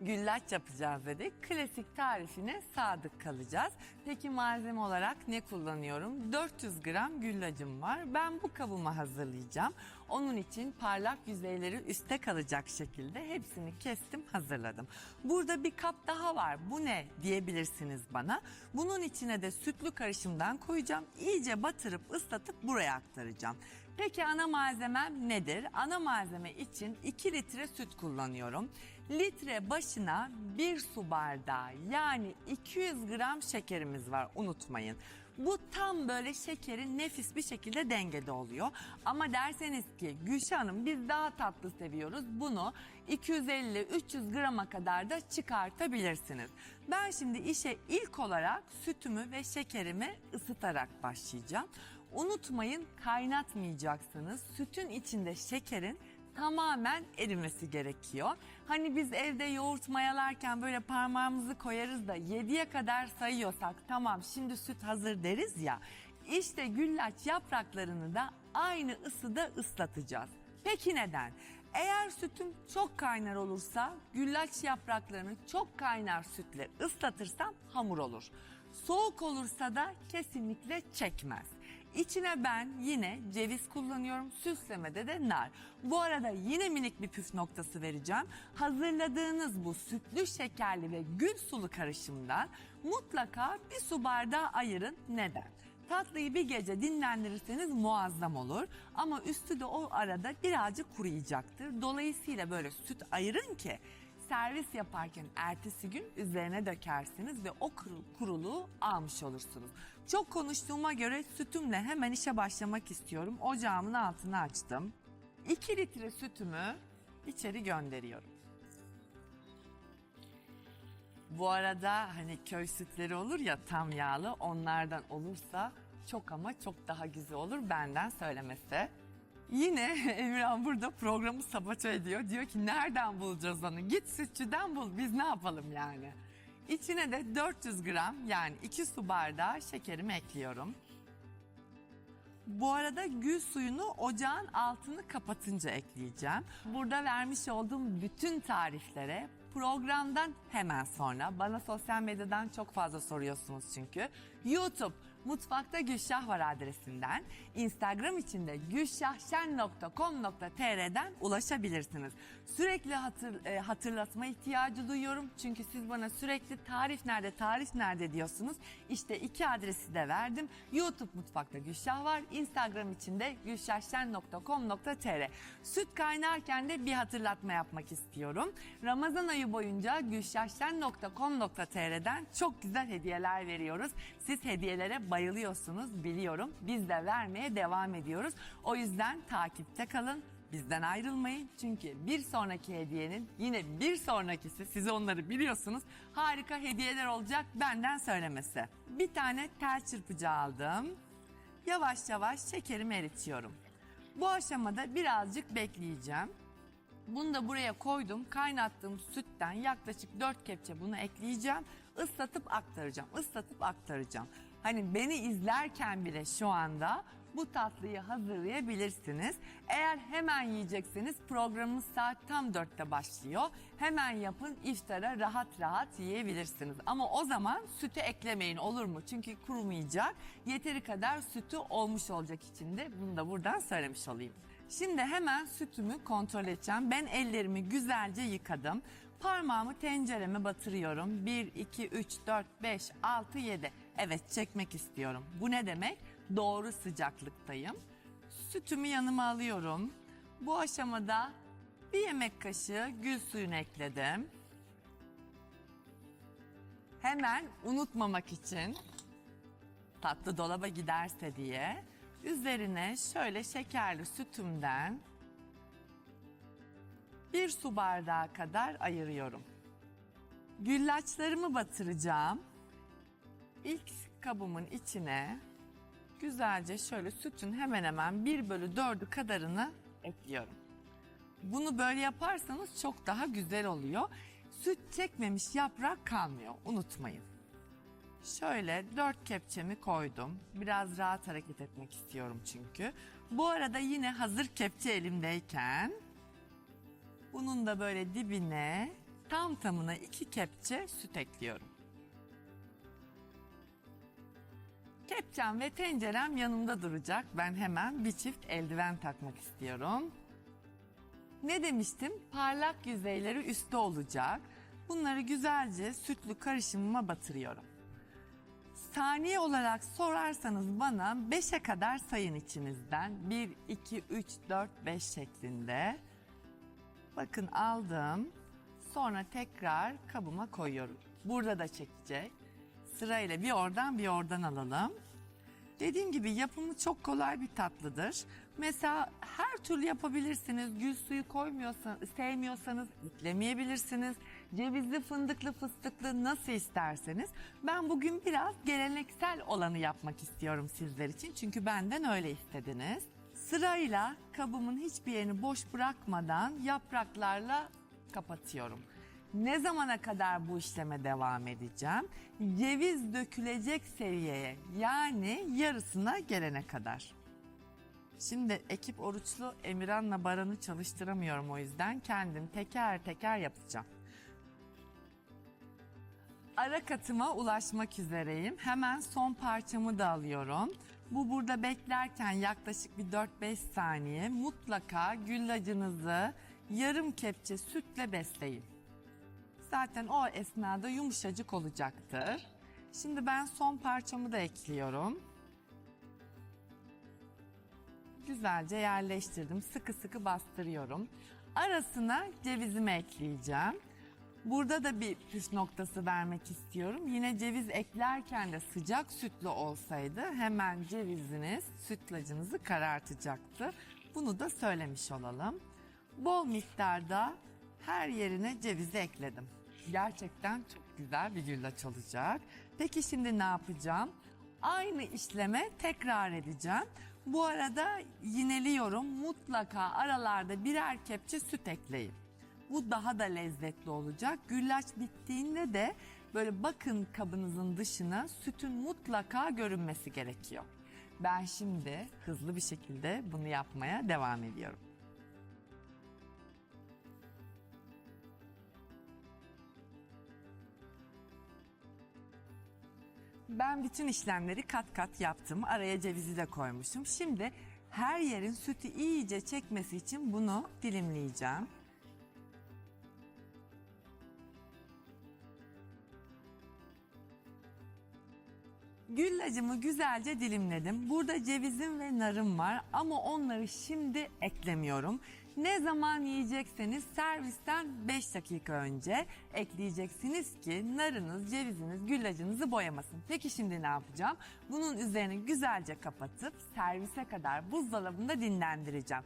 güllaç yapacağız dedik. Klasik tarifine sadık kalacağız. Peki malzeme olarak ne kullanıyorum? 400 gram güllacım var. Ben bu kabımı hazırlayacağım. Onun için parlak yüzeyleri üstte kalacak şekilde hepsini kestim hazırladım. Burada bir kap daha var. Bu ne diyebilirsiniz bana. Bunun içine de sütlü karışımdan koyacağım. İyice batırıp ıslatıp buraya aktaracağım. Peki ana malzemem nedir? Ana malzeme için 2 litre süt kullanıyorum. Litre başına 1 su bardağı yani 200 gram şekerimiz var unutmayın. Bu tam böyle şekerin nefis bir şekilde dengede oluyor. Ama derseniz ki Gülşah Hanım biz daha tatlı seviyoruz. Bunu 250-300 grama kadar da çıkartabilirsiniz. Ben şimdi işe ilk olarak sütümü ve şekerimi ısıtarak başlayacağım. Unutmayın kaynatmayacaksınız. Sütün içinde şekerin tamamen erimesi gerekiyor. Hani biz evde yoğurt mayalarken böyle parmağımızı koyarız da 7'ye kadar sayıyorsak tamam şimdi süt hazır deriz ya. İşte güllaç yapraklarını da aynı ısıda ıslatacağız. Peki neden? Eğer sütüm çok kaynar olursa güllaç yapraklarını çok kaynar sütle ıslatırsam hamur olur. Soğuk olursa da kesinlikle çekmez. İçine ben yine ceviz kullanıyorum. Süslemede de nar. Bu arada yine minik bir püf noktası vereceğim. Hazırladığınız bu sütlü şekerli ve gül sulu karışımdan mutlaka bir su bardağı ayırın. Neden? Tatlıyı bir gece dinlendirirseniz muazzam olur. Ama üstü de o arada birazcık kuruyacaktır. Dolayısıyla böyle süt ayırın ki servis yaparken ertesi gün üzerine dökersiniz ve o kuru- kuruluğu almış olursunuz. Çok konuştuğuma göre sütümle hemen işe başlamak istiyorum. Ocağımın altını açtım. 2 litre sütümü içeri gönderiyorum. Bu arada hani köy sütleri olur ya tam yağlı onlardan olursa çok ama çok daha güzel olur benden söylemesi. Yine Emirhan burada programı sabote ediyor. Diyor ki nereden bulacağız onu? Git sütçüden bul biz ne yapalım yani. İçine de 400 gram yani 2 su bardağı şekerimi ekliyorum. Bu arada gül suyunu ocağın altını kapatınca ekleyeceğim. Burada vermiş olduğum bütün tariflere programdan hemen sonra bana sosyal medyadan çok fazla soruyorsunuz çünkü. YouTube Mutfakta Gülşah var adresinden. Instagram içinde gülşahşen.com.tr'den ulaşabilirsiniz. Sürekli hatır, e, hatırlatma ihtiyacı duyuyorum. Çünkü siz bana sürekli tarif nerede, tarif nerede diyorsunuz. İşte iki adresi de verdim. YouTube Mutfakta Gülşah var. Instagram içinde gülşahşen.com.tr Süt kaynarken de bir hatırlatma yapmak istiyorum. Ramazan ayı boyunca gülşahşen.com.tr'den çok güzel hediyeler veriyoruz. Siz hediyelere bayılıyorsunuz biliyorum. Biz de vermeye devam ediyoruz. O yüzden takipte kalın. Bizden ayrılmayın çünkü bir sonraki hediyenin yine bir sonrakisi siz onları biliyorsunuz harika hediyeler olacak benden söylemesi. Bir tane tel çırpıcı aldım. Yavaş yavaş şekerimi eritiyorum. Bu aşamada birazcık bekleyeceğim. Bunu da buraya koydum. Kaynattığım sütten yaklaşık 4 kepçe bunu ekleyeceğim. Islatıp aktaracağım. Islatıp aktaracağım. Hani beni izlerken bile şu anda bu tatlıyı hazırlayabilirsiniz. Eğer hemen yiyecekseniz programımız saat tam 4'te başlıyor. Hemen yapın iftara rahat rahat yiyebilirsiniz. Ama o zaman sütü eklemeyin olur mu? Çünkü kurumayacak. Yeteri kadar sütü olmuş olacak içinde. Bunu da buradan söylemiş olayım. Şimdi hemen sütümü kontrol edeceğim. Ben ellerimi güzelce yıkadım. Parmağımı tencereme batırıyorum. 1, 2, 3, 4, 5, 6, 7. Evet çekmek istiyorum. Bu ne demek? Doğru sıcaklıktayım. Sütümü yanıma alıyorum. Bu aşamada bir yemek kaşığı gül suyunu ekledim. Hemen unutmamak için tatlı dolaba giderse diye üzerine şöyle şekerli sütümden bir su bardağı kadar ayırıyorum. Güllaçlarımı batıracağım. İlk kabımın içine güzelce şöyle sütün hemen hemen 1 bölü 4'ü kadarını ekliyorum. Bunu böyle yaparsanız çok daha güzel oluyor. Süt çekmemiş yaprak kalmıyor unutmayın. Şöyle dört kepçemi koydum. Biraz rahat hareket etmek istiyorum çünkü. Bu arada yine hazır kepçe elimdeyken bunun da böyle dibine tam tamına 2 kepçe süt ekliyorum. Kepçem ve tencerem yanımda duracak. Ben hemen bir çift eldiven takmak istiyorum. Ne demiştim? Parlak yüzeyleri üstte olacak. Bunları güzelce sütlü karışımıma batırıyorum. Saniye olarak sorarsanız bana 5'e kadar sayın içinizden. 1, 2, 3, 4, 5 şeklinde. Bakın aldım. Sonra tekrar kabıma koyuyorum. Burada da çekecek. Sırayla bir oradan bir oradan alalım. Dediğim gibi yapımı çok kolay bir tatlıdır. Mesela her türlü yapabilirsiniz. Gül suyu koymuyorsanız, sevmiyorsanız eklemeyebilirsiniz. Cevizli, fındıklı, fıstıklı nasıl isterseniz. Ben bugün biraz geleneksel olanı yapmak istiyorum sizler için. Çünkü benden öyle istediniz. Sırayla kabımın hiçbir yerini boş bırakmadan yapraklarla kapatıyorum. Ne zamana kadar bu işleme devam edeceğim? Ceviz dökülecek seviyeye yani yarısına gelene kadar. Şimdi ekip oruçlu Emirhan'la Baran'ı çalıştıramıyorum o yüzden kendim teker teker yapacağım. Ara katıma ulaşmak üzereyim. Hemen son parçamı da alıyorum. Bu burada beklerken yaklaşık bir 4-5 saniye mutlaka güllacınızı yarım kepçe sütle besleyin. Zaten o esnada yumuşacık olacaktır. Şimdi ben son parçamı da ekliyorum. Güzelce yerleştirdim. Sıkı sıkı bastırıyorum. Arasına cevizimi ekleyeceğim. Burada da bir püf noktası vermek istiyorum. Yine ceviz eklerken de sıcak sütlü olsaydı hemen ceviziniz sütlacınızı karartacaktı. Bunu da söylemiş olalım. Bol miktarda her yerine cevizi ekledim. Gerçekten çok güzel bir güllaç olacak. Peki şimdi ne yapacağım? Aynı işleme tekrar edeceğim. Bu arada yineliyorum. Mutlaka aralarda birer kepçe süt ekleyin. Bu daha da lezzetli olacak. Güllaç bittiğinde de böyle bakın kabınızın dışına sütün mutlaka görünmesi gerekiyor. Ben şimdi hızlı bir şekilde bunu yapmaya devam ediyorum. Ben bütün işlemleri kat kat yaptım. Araya cevizi de koymuşum. Şimdi her yerin sütü iyice çekmesi için bunu dilimleyeceğim. Güllacımı güzelce dilimledim. Burada cevizim ve narım var ama onları şimdi eklemiyorum. Ne zaman yiyecekseniz servisten 5 dakika önce ekleyeceksiniz ki narınız, ceviziniz, güllacınızı boyamasın. Peki şimdi ne yapacağım? Bunun üzerini güzelce kapatıp servise kadar buzdolabında dinlendireceğim.